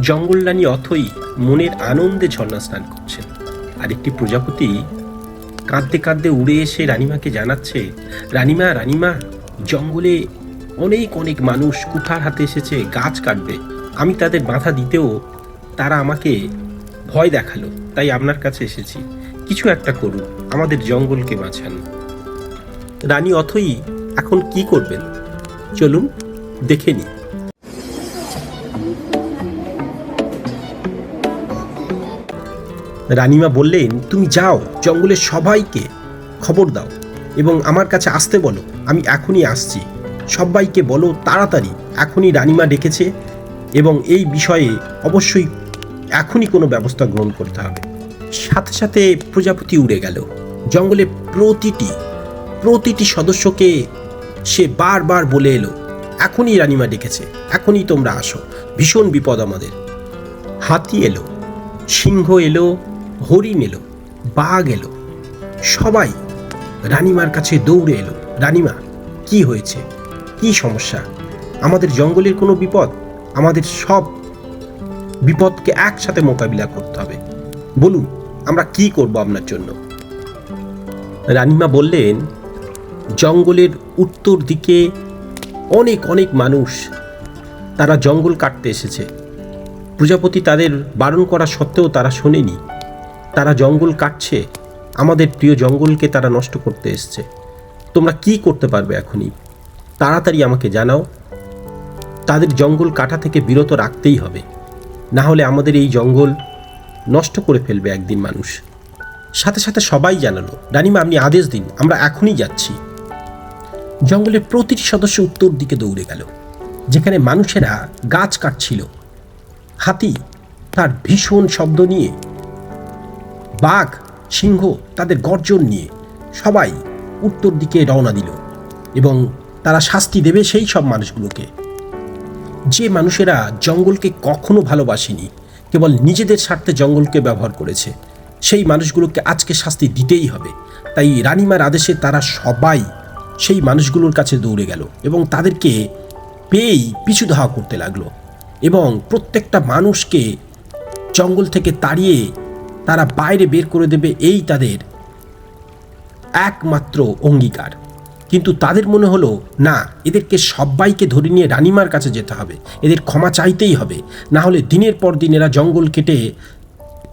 জঙ্গল রানী অথই মনের আনন্দে ঝর্ণা স্নান করছেন। আর একটি প্রজাপতি কাঁদতে কাঁদতে উড়ে এসে রানীমাকে জানাচ্ছে, রানীমা রানীমা, জঙ্গলে অনেক অনেক মানুষ কুঠার হাতে এসেছে, গাছ কাটবে। আমি তাদের বাধা দিতেও তারা আমাকে ভয় দেখাল, তাই আপনার কাছে এসেছি। কিছু একটা করুন, আমাদের জঙ্গলকে বাঁচান। রানী অথই, এখন কি করবেন? চলুন, দেখে নিই। রানীমা বললেন, তুমি যাও, জঙ্গলের সবাইকে খবর দাও এবং আমার কাছে আসতে বলো, আমি এখনই আসছি। সবাইকে বলো তাড়াতাড়ি, এখনই রানীমা ডেকেছে এবং এই বিষয়ে অবশ্যই এখনই কোনো ব্যবস্থা গ্রহণ করতে হবে। সাথে সাথে প্রজাপতি উড়ে গেল। জঙ্গলে প্রতিটি প্রতিটি সদস্যকে সে বারবার বলে এলো, এখনই রানিমা ডেকেছে, এখনই তোমরা আসো, ভীষণ বিপদ আমাদের। হাতি এলো, সিংহ এলো হরিণ এলো বাঘ এলো। সবাই রানীমার কাছে দৌড়ে এলো। রানীমা, কি হয়েছে? কি সমস্যা? আমাদের জঙ্গলের কোনো বিপদ? আমাদের সব বিপদকে একসাথে মোকাবিলা করতে হবে। বলুন, আমরা কি করব আপনার জন্য? রানীমা বললেন, জঙ্গলের উত্তর দিকে অনেক অনেক মানুষ, তারা জঙ্গল কাটতে এসেছে। প্রজাপতি তাদের বারণ করা সত্ত্বেও তারা শোনেনি। তারা জঙ্গল কাটছে, আমাদের প্রিয় জঙ্গলকে তারা নষ্ট করতে এসছে। তোমরা কি করতে পারবে এখনই? তাড়াতাড়ি আমাকে জানাও। তাদের জঙ্গল কাটা থেকে বিরত রাখতেই হবে। না হলে আমাদের এই জঙ্গল নষ্ট করে ফেলবে একদিন মানুষ। সাথে সাথে সবাই জানালো, রানিমা, আপনি আদেশ দিন, আমরা এখনই যাচ্ছি। জঙ্গলের প্রতিটি সদস্য উত্তর দিকে দৌড়ে গেল, যেখানে মানুষেরা গাছ কাটছিল। হাতি তার ভীষণ শব্দ নিয়ে বাঘ, সিংহ তাদের গর্জন নিয়ে সবাই উত্তর দিকে রওনা দিল এবং তারা শাস্তি দেবে সেই সব মানুষগুলোকে। যে মানুষেরা জঙ্গলকে কখনো ভালোবাসেনি, কেবল নিজেদের স্বার্থে জঙ্গলকে ব্যবহার করেছে, সেই মানুষগুলোকে আজকে শাস্তি দিতেই হবে। তাই রানিমার আদেশে তারা সবাই সেই মানুষগুলোর কাছে দৌড়ে গেল এবং তাদেরকে পেয়েই পিছু ধাওয়া করতে লাগল এবং প্রত্যেকটা মানুষকে জঙ্গল থেকে তাড়িয়ে তারা বাইরে বের করে দেবে এই তাদের একমাত্র অঙ্গীকার। কিন্তু তাদের মনে হলো, না, এদেরকে সবাইকে ধরে নিয়ে রানিমার কাছে যেতে হবে। এদের ক্ষমা চাইতেই হবে। না হলে দিনের পর দিন এরা জঙ্গল কেটে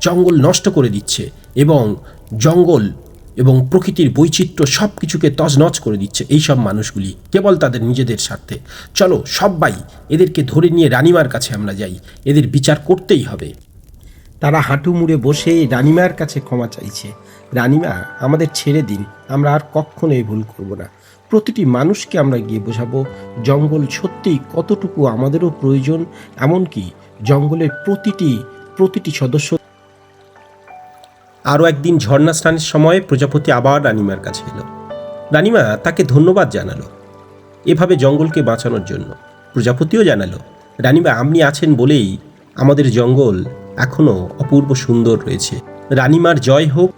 জঙ্গল নষ্ট করে দিচ্ছে এবং জঙ্গল এবং প্রকৃতির বৈচিত্র্য সব কিছুকে তছনছ করে দিচ্ছে এই সব মানুষগুলি। কেবল তাদের নিজেদের স্বার্থে। চলো সবাই এদেরকে ধরে নিয়ে রানিমার কাছে আমরা যাই। এদের বিচার করতেই হবে। তারা হাঁটু মুড়ে বসে রানিমার কাছে ক্ষমা চাইছে। রানিমা, আমাদের ছেড়ে দিন, আমরা আর কখনো এই ভুল করব না। প্রতিটি মানুষকে আমরা গিয়ে বোঝাবো, জঙ্গল সত্যিই কতটুকু আমাদেরও প্রয়োজন, এমনকি জঙ্গলের প্রতিটি প্রতিটি সদস্য আরও একদিন ঝর্ণা স্নানের সময় প্রজাপতি আবার রানিমার কাছে এলো। রানিমা তাকে ধন্যবাদ জানালো, এভাবে জঙ্গলকে বাঁচানোর জন্য। প্রজাপতিও জানালো, রানিমা, আপনি আছেন বলেই আমাদের জঙ্গল এখনও অপূর্ব সুন্দর রয়েছে। রানিমার জয় হোক